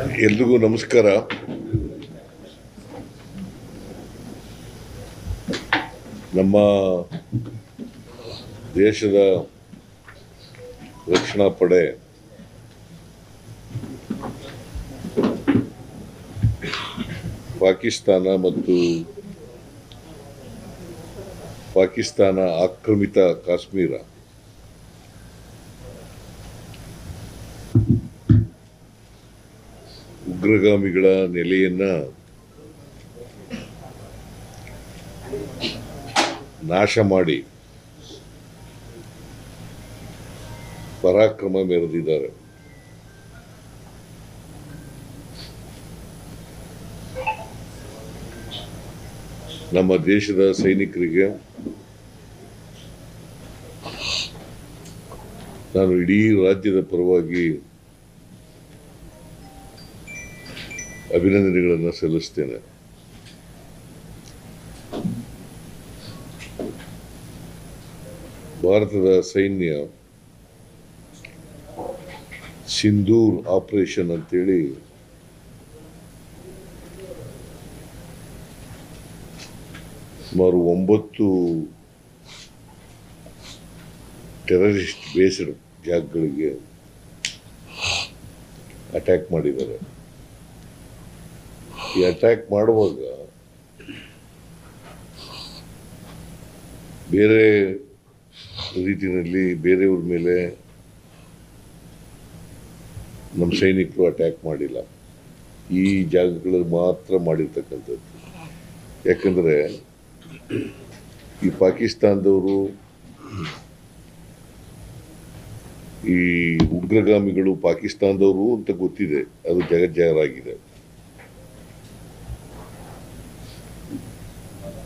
ಎಲ್ರಿಗೂ ನಮಸ್ಕಾರ. ನಮ್ಮ ದೇಶದ ರಕ್ಷಣಾ ಪಡೆ ಪಾಕಿಸ್ತಾನ ಮತ್ತು ಪಾಕಿಸ್ತಾನ ಆಕ್ರಮಿತ ಕಾಶ್ಮೀರ. ಉಗ್ರಗಾಮಿಗಳ ನೆಲೆಯನ್ನ ನಾಶ ಮಾಡಿ ಪರಾಕ್ರಮ ಮೆರೆದಿದ್ದಾರೆ. ನಮ್ಮ ದೇಶದ ಸೈನಿಕರಿಗೆ ನಾನು ಇಡೀ ರಾಜ್ಯದ ಪರವಾಗಿ ಅಭಿನಂದನೆಗಳನ್ನು ಸಲ್ಲಿಸ್ತೇನೆ. ಭಾರತದ ಸೈನ್ಯ ಸಿಂಧೂರ್ ಆಪರೇಷನ್ ಅಂತೇಳಿ ಸುಮಾರು ಒಂಬತ್ತು ಟೆರರಿಸ್ಟ್ ಬೇಸ್ಡ್ ಜಾಗಗಳಿಗೆ ಅಟ್ಯಾಕ್ ಮಾಡಿದ್ದಾರೆ. ಈ ಅಟ್ಯಾಕ್ ಮಾಡುವಾಗ ಬೇರೆ ರೀತಿಯಲ್ಲಿ ಬೇರೆಯವ್ರ ಮೇಲೆ ನಮ್ಮ ಸೈನಿಕರು ಅಟ್ಯಾಕ್ ಮಾಡಿಲ್ಲ. ಈ ಜಾಗಗಳಲ್ಲಿ ಮಾತ್ರ ಮಾಡಿರ್ತಕ್ಕಂಥದ್ದು. ಯಾಕಂದರೆ ಈ ಪಾಕಿಸ್ತಾನದವರು ಈ ಉಗ್ರಗಾಮಿಗಳು ಪಾಕಿಸ್ತಾನದವರು ಅಂತ ಗೊತ್ತಿದೆ. ಅದು ಜಗಜ್ಜಾಹರಾಗಿದೆ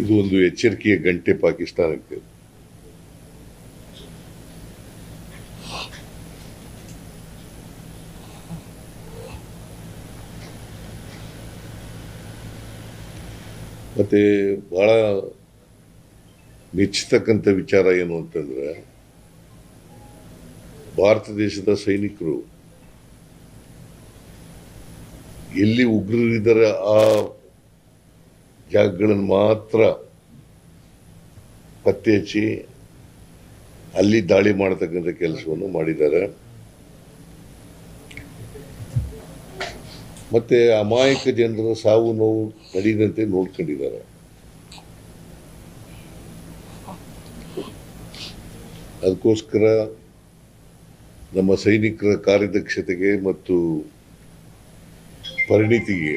ಇದು ಒಂದು ಎಚ್ಚರಿಕೆಯ ಗಂಟೆ ಪಾಕಿಸ್ತಾನಕ್ಕೆ. ಮತ್ತೆ ಬಹಳ ಮೆಚ್ಚತಕ್ಕಂಥ ವಿಚಾರ ಏನು ಅಂತಂದ್ರೆ ಭಾರತ ದೇಶದ ಸೈನಿಕರು ಎಲ್ಲಿ ಉಗ್ರರಿದ್ದಾರೆ ಆ ಜಾಗಗಳನ್ನು ಮಾತ್ರ ಪತ್ತೆ ಹಚ್ಚಿ ಅಲ್ಲಿ ದಾಳಿ ಮಾಡತಕ್ಕಂಥ ಕೆಲಸವನ್ನು ಮಾಡಿದ್ದಾರೆ. ಮತ್ತೆ ಅಮಾಯಕ ಜನರ ಸಾವು ನೋವು ನಡೆಯದಂತೆ ನೋಡ್ಕೊಂಡಿದ್ದಾರೆ. ಅದಕ್ಕೋಸ್ಕರ ನಮ್ಮ ಸೈನಿಕರ ಕಾರ್ಯದಕ್ಷತೆಗೆ ಮತ್ತು ಪರಿಣಿತಿಗೆ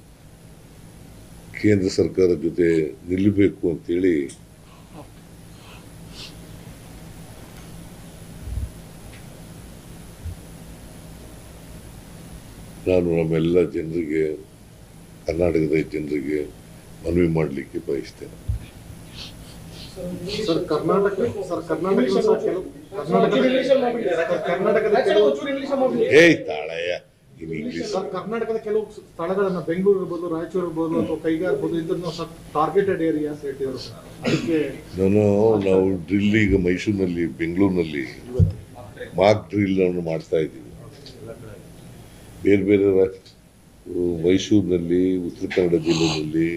ಕೇಂದ್ರ ಸರ್ಕಾರದ ಜೊತೆ ನಿಲ್ಲಬೇಕು ಅಂತೇಳಿ ನಾನು ನಮ್ಮೆಲ್ಲ ಜನರಿಗೆ ಕರ್ನಾಟಕದ ಜನರಿಗೆ ಮನವಿ ಮಾಡಲಿಕ್ಕೆ ಬಯಸ್ತೇನೆ. ಏಯ್ ಸರ್ ಕರ್ನಾಟಕದ ಕೆಲವು ಸ್ಥಳಗಳನ್ನ ಬೆಂಗಳೂರು ಇರ್ಬೋದು ರಾಯಚೂರು ಇರ್ಬೋದು ಅಥವಾ ಕೈಗಾರ ಇರ್ಬೋದು ಇದನ್ನು ಟಾರ್ಗೆಟೆಡ್ ಏರಿಯಾ ಅಂತ ಹೇಳ್ತಿದ್ರು. ಅದಕ್ಕೆ ನಾನು ನಾವು ಡ್ರಿಲ್ ಈಗ ಮೈಸೂರಿನಲ್ಲಿ ಬೆಂಗಳೂರಿನಲ್ಲಿ ಮಾಕ್ ಡ್ರಿಲ್ ಅನ್ನು ಮಾಡ್ತಾ ಇದ್ದೀವಿ. ಬೇರೆ ಬೇರೆ ಮೈಸೂರಿನಲ್ಲಿ ಉತ್ತರ ಕನ್ನಡ ಜಿಲ್ಲೆಯಲ್ಲಿ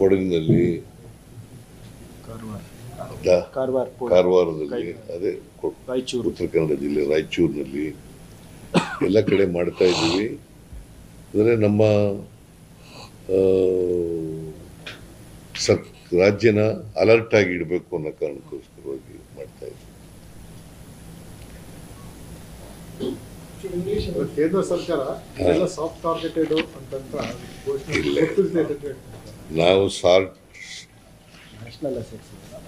ಕೊಡಗಿನಲ್ಲಿ ಕಾರವಾರ ಕಾರವಾರದಲ್ಲಿ ಅದೇ ರಾಯಚೂರು. ಉತ್ತರ ಕನ್ನಡ ಜಿಲ್ಲೆ ರಾಯಚೂರಿನಲ್ಲಿ ಎಲ್ಲ ಕಡೆ ಮಾಡ್ತಾ ಇದ್ದೀವಿ. ಅಂದರೆ ನಮ್ಮ ಸರ್ ರಾಜ್ಯನ ಅಲರ್ಟ್ ಆಗಿ ಇಡಬೇಕು ಅನ್ನೋ ಕಾರಣಕ್ಕೋಸ್ಕರವಾಗಿ ಮಾಡ್ತಾ ಇದ್ದೀವಿ. ಕೇಂದ್ರ ಸರ್ಕಾರ ಸಾಫ್ಟ್ ಟಾರ್ಗೆಟೆಡ್ ಅಂತಂತ ಇಲ್ಲ. ನಾವು ಸಾರ್ಟ್ ನ್ಯಾಷನಲ್ ಅಸೆಟ್ಸ್